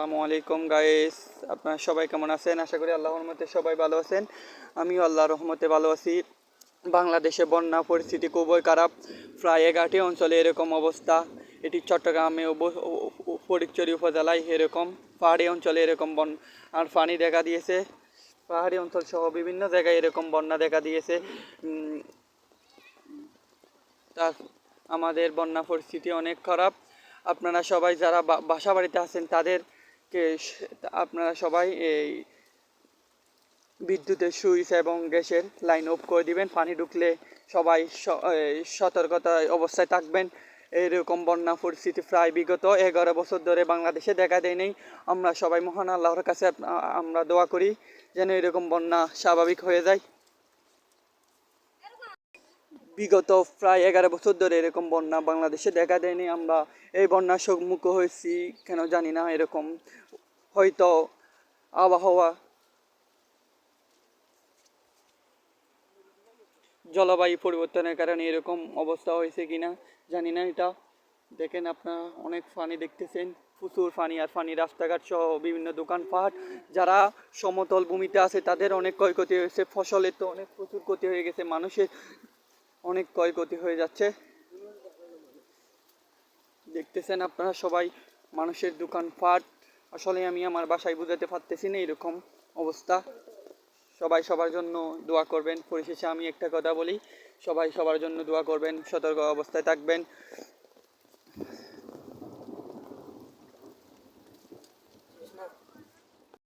আসসালামু আলাইকুম গাইস আপনারা সবাই কেমন আছেন? আশা করি আল্লাহর রহমতে সবাই ভালো আছেন। আমিও আল্লাহর রহমতে ভালো আছি। বাংলাদেশে বন্যা পরিস্থিতি খুবই খারাপ। প্রায় এগারোটি অঞ্চলে এরকম অবস্থা। এটি চট্টগ্রামে ফটিকছড়ি উপজেলায় এরকম পাহাড়ি অঞ্চলে এরকম বন আর পানি দেখা দিয়েছে। পাহাড়ি অঞ্চল সহ বিভিন্ন জায়গায় এরকম বন্যা দেখা দিয়েছে। তা আমাদের বন্যা পরিস্থিতি অনেক খারাপ। আপনারা সবাই যারা বাসা বাড়িতে আছেন তাদেরকে স- আপনারা সবাই এই বিদ্যুতের সুইচ এবং গ্যাসের লাইন অফ করে দিবেন। পানি ঢুকলে সবাই সতর্কতা অবস্থায় থাকবেন। এইরকম বন্যা পরিস্থিতি প্রায় বিগত এগারো বছর ধরে বাংলাদেশে দেখা দেয়নি আমরা সবাই মহান আল্লাহর কাছে আমরা দোয়া করি যেন এরকম বন্যা স্বাভাবিক হয়ে যায়। বিগত প্রায় এগারো বছর ধরে এরকম বন্যা বাংলাদেশে দেখা দেয়নি। আমরা এই বন্যার সম্মুখ হয়েছি, কেন জানি না, এরকম হয়তো আবহাওয়া, জলবায়ু পরিবর্তনের কারণে এরকম অবস্থা হয়েছে কিনা জানি না। এটা দেখেন আপনারা, অনেক পানি দেখতেছেন, প্রচুর পানি আর ফানি রাস্তাঘাট সহ বিভিন্ন দোকানপাট। যারা সমতল ভূমিতে আছে, তাদের অনেক ক্ষয়ক্ষতি হয়েছে, ফসলের তো অনেক প্রচুর ক্ষতি হয়ে গেছে, মানুষের অনেক ক্ষয়ক্ষতি হয়ে যাচ্ছে। দেখতেছেন আপনারা সবাই, মানুষের দোকানপাট আসলে আমি আমার বাসায় বুঝাতে পারতেছি না এরকম অবস্থা। সবাই সবার জন্য দোয়া করবেন। পরিশেষে আমি একটা কথা বলি, সবাই সবার জন্য দোয়া করবেন, সতর্ক অবস্থায় থাকবেন।